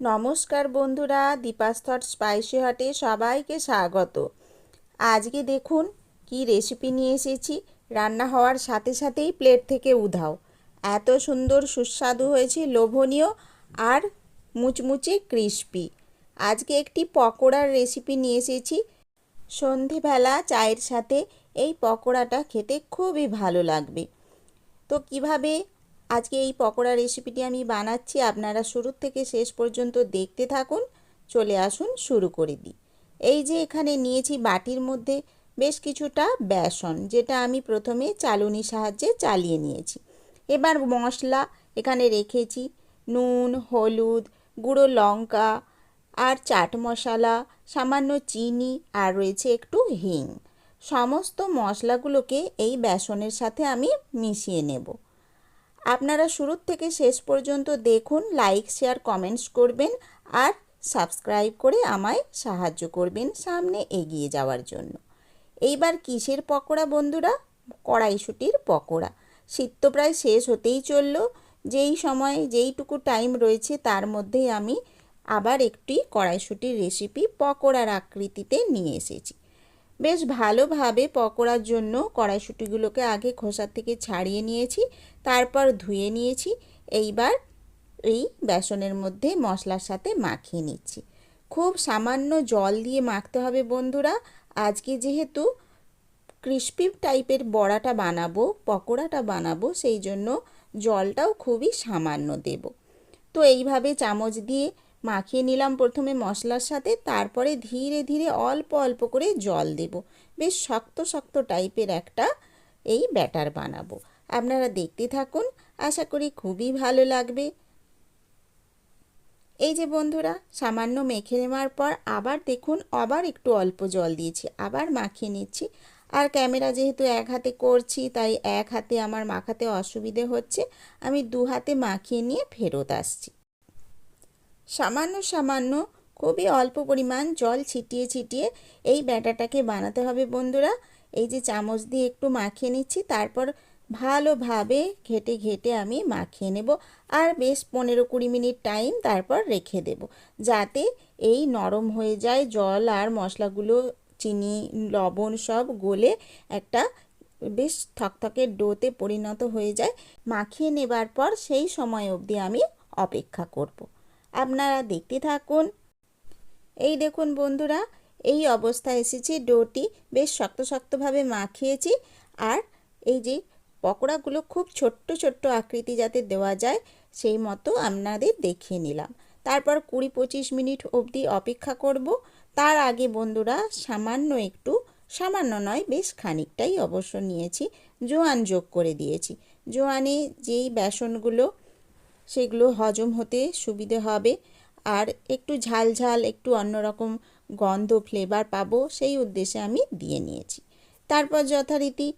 নমস্কার বন্ধুরা দীপাস্থর স্পাইসি হটে সবাইকে স্বাগত। আজকে দেখুন কি রেসিপি নিয়ে এসেছি। রান্না হওয়ার সাথে সাথেই প্লেট থেকে উধাও। এত সুন্দর, সুস্বাদু হয়েছে, লোভনীয় আর মুচমুচে ক্রিস্পি আজকে একটি পকোড়ার রেসিপি নিয়ে এসেছি। সন্ধেবেলা চায়ের সাথে এই পকোড়াটা খেতে খুবই ভালো লাগবে। তো কীভাবে আজকে এই পকোড়া রেসিপিটি আমি বানাচ্ছি। আপনারা শুরু থেকে শেষ পর্যন্ত দেখতে থাকুন। চলে আসুন, শুরু করে দিই। এই যে এখানে নিয়েছি বাটির মধ্যে বেশ কিছুটা বেসন, যেটা আমি প্রথমে চালুনির সাহায্যে চালিয়ে নিয়েছি। এবার মশলা এখানে রেখেছি। নুন, হলুদ, গুঁড়ো লঙ্কা আর চাট মশলা, সামান্য চিনি আর রয়েছে একটু হিং। সমস্ত মশলাগুলোকে এই বেসনের সাথে আমি মিশিয়ে নেব। আপনারা শুরুর থেকে শেষ পর্যন্ত দেখুন লাইক শেয়ার কমেন্টস করবেন আর সাবস্ক্রাইব করে আমায় সাহায্য করবেন সামনে এগিয়ে যাওয়ার জন্য। এইবার কিসের পকোড়া বন্ধুরা? কড়াইশুটির পকোড়া। শীত তো প্রায় শেষ হতেই চলল। যেই সময়, যেইটুকু টাইম রয়েছে তার মধ্যেই আমি আবার একটি কড়াইশুটির রেসিপি পকোড়ার আকৃতিতে নিয়ে এসেছি। বেশ ভালোভাবে পকোড়ার জন্য কড়াইশুটিগুলোকে আগে খোসার থেকে ছাড়িয়ে নিয়েছি, তারপর ধুয়ে নিয়েছি। এইবার এই বেসনের মধ্যে মশলার সাথে মাখিয়ে নিচ্ছি। খুব সামান্য জল দিয়ে মাখতে হবে বন্ধুরা। আজকে যেহেতু ক্রিস্পি টাইপের বড়াটা বানাবো, পকোড়াটা বানাবো, সেই জন্য জলটাও খুবই সামান্য দেব। তো এইভাবে চামচ দিয়ে মাখিয়ে নিলাম প্রথমে মশলার সাথে, তারপরে ধীরে ধীরে অল্প অল্প করে জল দেব। বেশ শক্ত শক্ত টাইপের একটা এই ব্যাটার বানাবো। আপনারা দেখতে থাকুন, আশা করি খুবই ভালো লাগবে। এই যে বন্ধুরা, সামান্য মেখে নেওয়ার পর আবার দেখুন, আবার একটু অল্প জল দিয়েছি, আবার মাখিয়ে নিচ্ছি। আর ক্যামেরা যেহেতু এক হাতে করছি, তাই এক হাতে আমার মাখাতে অসুবিধে হচ্ছে, আমি দু হাতে মাখিয়ে নিয়ে ফেরত আসছি। সামান্য সামান্য, খুবই অল্প পরিমাণ জল ছিটিয়ে ছিটিয়ে এই ব্যাটাটাকে বানাতে হবে বন্ধুরা। এই যে চামচ দিয়ে একটু মাখিয়ে নিচ্ছি, তারপর ভালোভাবে ঘেটে ঘেটে আমি মাখিয়ে নেব আর বেশ পনেরো কুড়ি মিনিট টাইম তারপর রেখে দেব। যাতে এই নরম হয়ে যায় জল আর মশলাগুলো, চিনি, লবণ সব গলে একটা বেশ থকথকে ডোতে পরিণত হয়ে যায়। মাখিয়ে নেবার পর সেই সময় অবধি আমি অপেক্ষা করব। আপনারা দেখতে থাকুন। এই দেখুন বন্ধুরা, এই অবস্থায় এসেছে, ডোটি বেশ শক্ত শক্তভাবে মাখিয়েছি আর এই যে পকোড়াগুলো খুব ছোট্ট ছোট্ট আকৃতি যাতে দেওয়া যায়, সেই মতো আপনাদের দেখিয়ে নিলাম। তারপর কুড়ি পঁচিশ মিনিট অবধি অপেক্ষা করব। তার আগে বন্ধুরা, সামান্য একটু, সামান্য নয়, বেশ খানিকটাই অবশ্য নিয়েছি, জোয়ান যোগ করে দিয়েছি। জোয়ানে যেই বেসনগুলো সেগুলো হজম হতে সুবিধে হবে। আর একটু ঝাল ঝাল, একটু অন্যরকম গন্ধ ফ্লেভার পাবো, সেই উদ্দেশ্যে আমি দিয়ে নিয়েছি। তারপর যথারীতি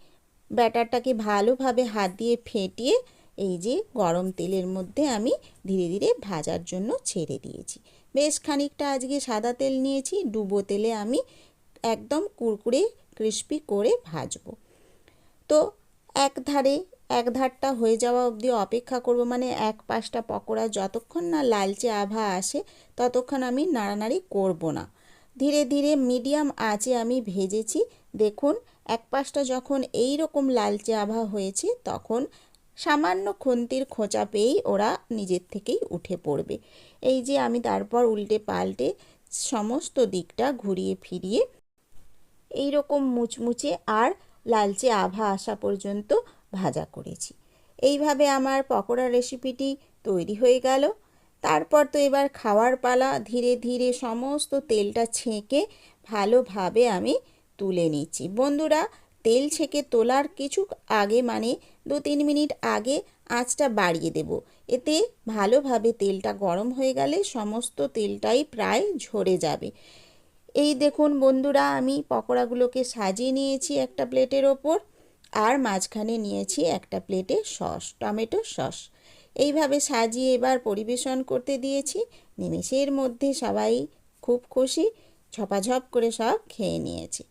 ব্যাটারটাকে ভালোভাবে হাত দিয়ে ফেটিয়ে এই যে গরম তেলের মধ্যে আমি ধীরে ধীরে ভাজার জন্য ছেড়ে দিয়েছি। বেশ খানিকটা আজকে সাদা তেল নিয়েছি, ডুবো তেলে আমি একদম কুরকুরে ক্রিস্পি করে ভাজবো। তো এক ধারে এক ধারটা হয়ে যাওয়া অবধি অপেক্ষা করব। মানে এক পাশটা পকোড়া যতক্ষণ না লালচে আভা আসে, ততক্ষণ আমি নাড়ানাড়ি করব না। ধীরে ধীরে মিডিয়াম আঁচে আমি ভেজেছি। দেখুন, এক পাশটা যখন এই রকম লালচে আভা হয়েছে, তখন সামান্য খুন্তির খোঁচা পেয়েই ওরা নিজের থেকেই উঠে পড়বে। এই যে আমি তারপর উল্টে পাল্টে সমস্ত দিকটা ঘুরিয়ে ফিরিয়ে এই রকম মুচমুচে আর লালচে আভা আসা পর্যন্ত ভাজা করেছি। এইভাবে আমার পকোড়া রেসিপিটি তৈরি হয়ে গেল। তারপর তো এবার খাওয়ার পালা ধীরে ধীরে সমস্ত তেলটা ছেঁকে ভালোভাবে আমি তুলে নিচ্ছি। বন্ধুরা, তেল ছেঁকে তোলার কিছু আগে মানে দু তিন মিনিট আগে আঁচটা বাড়িয়ে দেব। এতে ভালোভাবে তেলটা গরম হয়ে গেলে সমস্ত তেলটাই প্রায় ঝরে যাবে। এই দেখুন বন্ধুরা, আমি পকোড়াগুলোকে সাজিয়ে নিয়েছি একটা প্লেটের ওপর। আর মাঝখানে নিয়েছি একটা প্লেটে সস, টমেটো সস। এইভাবে সাজিয়ে এবার পরিবেশন করতে দিয়েছি। নিমেষের মধ্যে সবাই খুব খুশি, ঝপাঝপ করে সব খেয়ে নিয়েছে।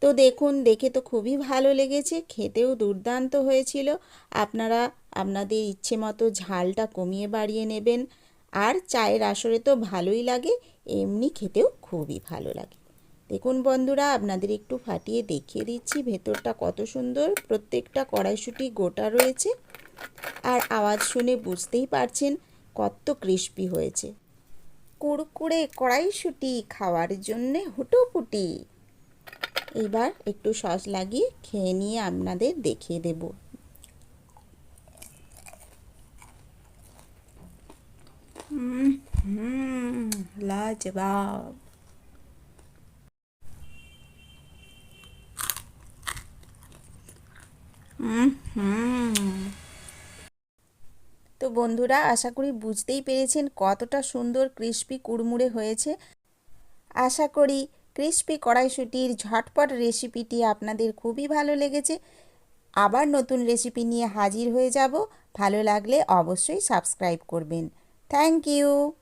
তো দেখুন, দেখে তো খুবই ভালো লেগেছে, খেতেও দুর্দান্ত হয়েছিল। আপনারা আপনাদের ইচ্ছে মতো ঝালটা কমিয়ে বাড়িয়ে নেবেন। আর চায়ের আসরে তো ভালোই লাগে, এমনি খেতেও খুবই ভালো লাগে। দেখুন বন্ধুরা, আপনাদের একটু ফাটিয়ে দেখিয়ে দিচ্ছি ভেতরটা কত সুন্দর। প্রত্যেকটা কড়াইশুঁটি গোটা রয়েছে। আর আওয়াজ শুনে বুঝতেই পারছেন কত ক্রিস্পি হয়েছে। কুড়কুড়ে কড়াইশুঁটি খাওয়ার জন্যে হুটোপুটি। এবার একটু সস লাগিয়ে খেয়ে নিয়ে আপনাদের দেখিয়ে দেব। লাজবাব। তো বন্ধুরা, আশা করি বুঝতেই পেরেছেন কতটা সুন্দর ক্রিস্পি কুড়মুড়ে হয়েছে। আশা করি ক্রিস্পি কড়াইশুটির ঝটপট রেসিপিটি আপনাদের খুবই ভালো লেগেছে। আবার নতুন রেসিপি নিয়ে হাজির হয়ে যাব। ভালো লাগলে অবশ্যই সাবস্ক্রাইব করবেন। Thank you.